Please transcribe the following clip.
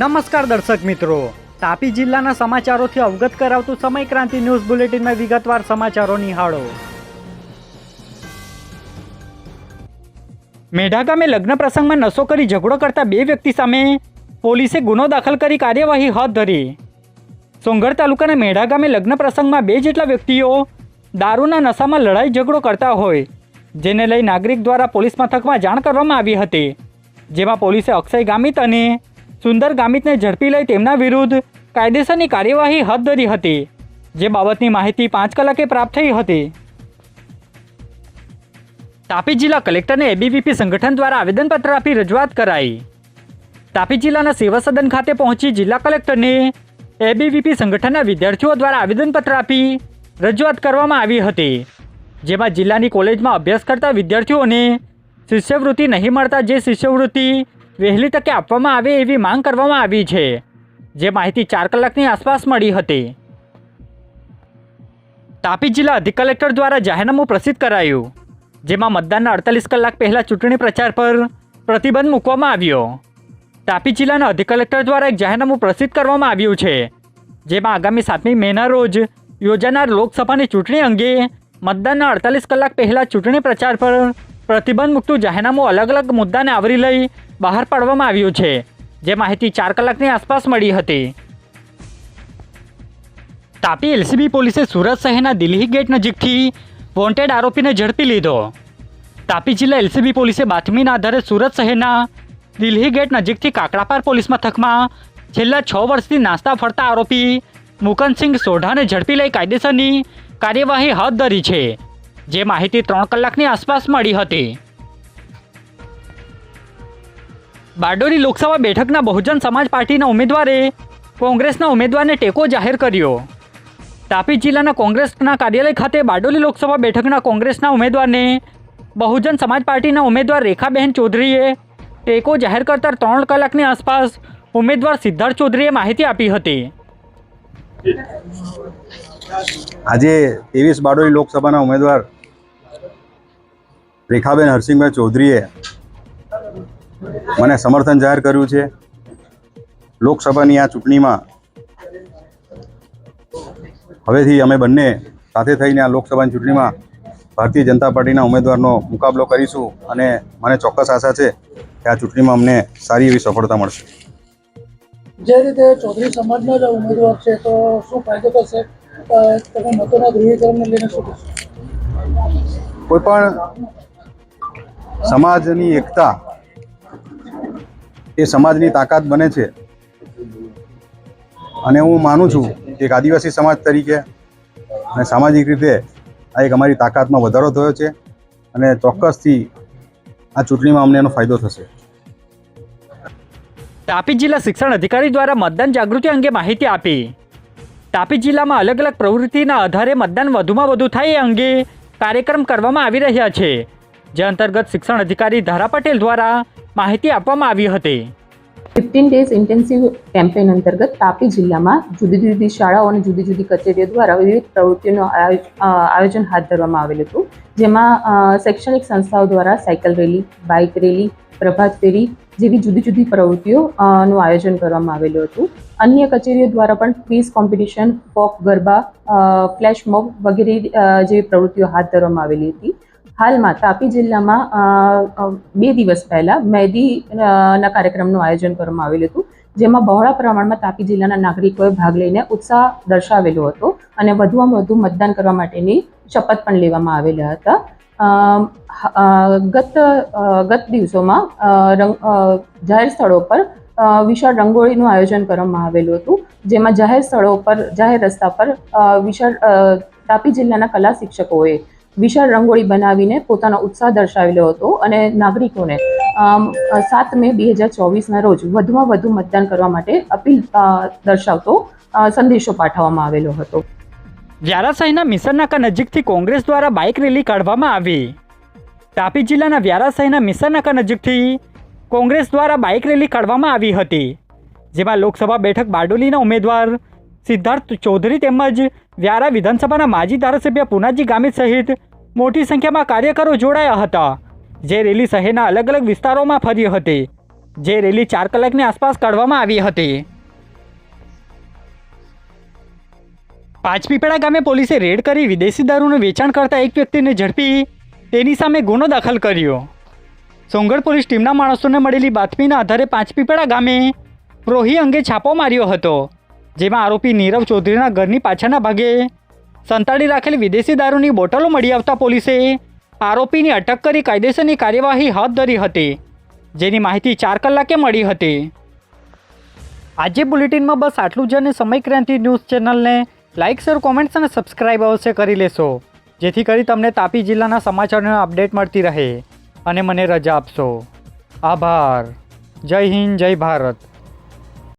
નમસ્કાર દર્શક મિત્રો. તાપી જિલ્લાના સમાચારોથી અવગત કરાવતું સમય ક્રાંતિ ન્યૂઝ બુલેટિનમાં વિગતવાર સમાચારો નિહાળો. મેઢા ગામે લગ્ન પ્રસંગમાં નશો કરી ઝઘડો કરતા બે વ્યક્તિ સામે પોલીસે ગુનો દાખલ કરી કાર્યવાહી હાથ ધરી. સોંગઢ તાલુકાના મેઢા ગામે લગ્ન પ્રસંગમાં બે જેટલા વ્યક્તિઓ દારૂના નશામાં લડાઈ ઝઘડો કરતા હોય, જેને લઈ નાગરિક દ્વારા પોલીસ મથકમાં જાણ કરવામાં આવી હતી, જેમાં પોલીસે અક્ષય ગામિત અને સુંદર ગામિતને ઝડપી લઈ તેમના વિરુદ્ધ કાયદેસરની કાર્યવાહી હાથ ધરી હતી, જે બાબતની માહિતી પાંચ કલાકે પ્રાપ્ત થઈ હતી. તાપી જિલ્લા કલેક્ટરને એબીવીપી સંગઠન દ્વારા આવેદનપત્ર આપી રજૂઆત કરાઈ. તાપી જિલ્લાના સેવા સદન ખાતે પહોંચી જિલ્લા કલેક્ટરને એબીવીપી સંગઠનના વિદ્યાર્થીઓ દ્વારા આવેદનપત્ર આપી રજૂઆત કરવામાં આવી હતી, જેમાં જિલ્લાની કોલેજમાં અભ્યાસ કરતા વિદ્યાર્થીઓને શિષ્યવૃત્તિ નહીં મળતા જે શિષ્યવૃત્તિ વહેલી તકે આપવામાં આવે એવી માંગ કરવામાં આવી છે, જે માહિતી ચાર કલાકની આસપાસ મળી હતી. તાપી જિલ્લા અધિક કલેક્ટર દ્વારા જાહેરનામું પ્રસિદ્ધ કરાયું, જેમાં મતદાનના અડતાલીસ કલાક પહેલાં ચૂંટણી પ્રચાર પર પ્રતિબંધ મૂકવામાં આવ્યો. તાપી જિલ્લાના અધિક કલેક્ટર દ્વારા એક જાહેરનામું પ્રસિદ્ધ કરવામાં આવ્યું છે, જેમાં આગામી સાતમી મેના રોજ યોજાનાર લોકસભાની ચૂંટણી અંગે મતદાનના અડતાલીસ કલાક પહેલાં ચૂંટણી પ્રચાર પર પ્રતિબંધ મૂકતું જાહેરનામું અલગ અલગ મુદ્દાને આવરી લઈ બહાર પાડવામાં આવ્યું છે, જે માહિતી ચાર કલાકની આસપાસ મળી હતી. તાપી એલસીબી પોલીસે સુરત શહેરના દિલ્હી ગેટ નજીકથી વોન્ટેડ આરોપીને ઝડપી લીધો. તાપી જિલ્લા એલસીબી પોલીસે બાતમીના આધારે સુરત શહેરના દિલ્હી ગેટ નજીકથી કાકડાપાર પોલીસ મથકમાં છેલ્લા છ વર્ષથી નાસ્તા ફરતા આરોપી મુકનસિંહ સોઢાને ઝડપી લઈ કાયદેસરની કાર્યવાહી હાથ ધરી છે. જે માહિતી ત્રણ કલાકની આસપાસ મળી હતી. બારડોલી લોકસભા બેઠકના બહુજન સમાજ પાર્ટીના ઉમેદવારે કોંગ્રેસના ઉમેદવારને ટેકો જાહેર કર્યો. તાપી જિલ્લાના કોંગ્રેસના કાર્યાલય ખાતે બારડોલી લોકસભા બેઠકના કોંગ્રેસના ઉમેદવારને બહુજન સમાજ પાર્ટીના ઉમેદવાર રેખાબહેન ચૌધરીએ ટેકો જાહેર કરતા ત્રણ કલાકની આસપાસ ઉમેદવાર સિદ્ધાર્થ ચૌધરીએ માહિતી આપી હતી. આજે ત્રેવીસ બારડોલી લોકસભાના ઉમેદવાર રેખાબેન હરસિંહભાઈ ચૌધરીએ મને સમર્થન જાહેર કર્યું છે. લોકસભાની આ ચૂંટણીમાં હવેથી અમે બંને સાથે થઈને આ લોકસભાની ચૂંટણીમાં ભારતીય જનતા પાર્ટીના ઉમેદવારનો મુકાબલો કરીશું અને મને ચોક્કસ આશા છે કે આ ચૂંટણીમાં અમને સારી એવી સફળતા મળશે. જે રીતે ચૌધરી સમાજનો જ ઉમેદવાર છે તો શું ફાયદો થશે? તમે મતોના ધ્રુવીકરણને લઈને શું કોઈ પણ સમાજની એકતા એ સમાજની તાકાત બને છે. અને હું માનું છું કે એક આદિવાસી સમાજ તરીકે અને સામાજિક રીતે આ એક અમારી તાકાતમાં વધારો થયો છે અને ચોક્કસથી આ ચૂંટણીમાં અમને એનો ફાયદો થશે. તાપી જિલ્લા શિક્ષણ અધિકારી દ્વારા મતદાન જાગૃતિ અંગે માહિતી આપી. તાપી જિલ્લામાં અલગ અલગ પ્રવૃત્તિના આધારે મતદાન વધુમાં વધુ થાય એ અંગે કાર્યક્રમ કરવામાં આવી રહ્યા છે. જે અંતર્ગત શિક્ષણ અધિકારી ધારા પટેલ દ્વારા માહિતી આપવામાં આવી હતી. ફિફ્ટીન ડેઝ ઇન્ટેન્સિવ કેમ્પેન અંતર્ગત તાપી જિલ્લામાં જુદી જુદી શાળાઓ અને જુદી જુદી કચેરીઓ દ્વારા વિવિધ પ્રવૃત્તિઓનું આયોજ- આયોજન હાથ ધરવામાં આવેલું હતું. જેમાં શૈક્ષણિક સંસ્થાઓ દ્વારા સાયકલ રેલી, બાઇક રેલી, પ્રભાત ફેરી જેવી જુદી જુદી પ્રવૃત્તિઓ નું આયોજન કરવામાં આવેલું હતું. અન્ય કચેરીઓ દ્વારા પણ quiz competition, folk garba flash mob વગેરે જેવી પ્રવૃત્તિઓ હાથ ધરવામાં આવેલી હતી. હાલમાં તાપી જિલ્લામાં બે દિવસ પહેલા મહેદીના કાર્યક્રમનું આયોજન કરવામાં આવેલું હતું, જેમાં બહોળા પ્રમાણમાં તાપી જિલ્લાના નાગરિકોએ ભાગ લઈને ઉત્સાહ દર્શાવેલો હતો અને વધુમાં વધુ મતદાન કરવા માટેની શપથ પણ લેવામાં આવેલા હતા. ગત ગત દિવસોમાં રંગ જાહેર સ્થળો પર વિશાળ રંગોળીનું આયોજન કરવામાં આવેલું હતું, જેમાં જાહેર સ્થળો પર, જાહેર રસ્તા પર વિશાળ તાપી જિલ્લાના કલા શિક્ષકોએ વિશાળ રંગોળી બનાવીને પોતાનો ઉત્સાહ દર્શાવેલો હતો અને નાગરિકોને સાત મે બે હજાર ચોવીસના રોજ વધુમાં વધુ મતદાન કરવા માટે અપીલ દર્શાવતો સંદેશો પાઠવવામાં આવેલો હતો. વ્યારાશાહીના મિસરનાકા નજીકથી કોંગ્રેસ દ્વારા બાઇક રેલી કાઢવામાં આવી. તાપી જિલ્લાના વ્યારાશાહીના મિસરનાકા નજીકથી કોંગ્રેસ દ્વારા બાઇક રેલી કાઢવામાં આવી હતી, જેમાં લોકસભા બેઠક બારડોલીના ઉમેદવાર સિદ્ધાર્થ ચૌધરી તેમજ વ્યારા વિધાનસભાના માજી ધારાસભ્ય પુનાજી ગામિત સહિત મોટી સંખ્યામાં કાર્યકરો જોડાયા હતા. જે રેલી શહેરના અલગ અલગ વિસ્તારોમાં ફરી હતી. જે રેલી ચાર કલાકની આસપાસ કાઢવામાં આવી હતી. પાંચપીપળા ગામે પોલીસે રેડ કરી વિદેશી દારૂનું વેચાણ કરતા એક વ્યક્તિને ઝડપી તેની સામે ગુનો દાખલ કર્યો. સોંગઢ પોલીસ ટીમના માણસોને મળેલી બાતમીના આધારે પાંચપીપળા ગામે પ્રોહી અંગે છાપો માર્યો હતો. જેમાં આરોપી નીરવ ચૌધરીના ઘરની પાછળના ભાગે સંતાડી રાખેલી વિદેશી દારૂની બોટલો મળી આવતા પોલીસે આરોપીની અટક કરી કાયદેસરની કાર્યવાહી હાથ ધરી હતી, જેની માહિતી ચાર કલાકે મળી હતી. આજે બુલેટિનમાં બસ આટલું જ અને સમય ક્રાંતિ ન્યૂઝ ચેનલને લાઇક શેર, કોમેન્ટ્સ અને સબસ્ક્રાઇબ અવશ્ય કરી લેશો, જેથી કરી તમને તાપી જિલ્લાના સમાચારોની અપડેટ મળતી રહે. અને મને રજા આપશો. આભાર. જય હિન્દ, જય ભારત.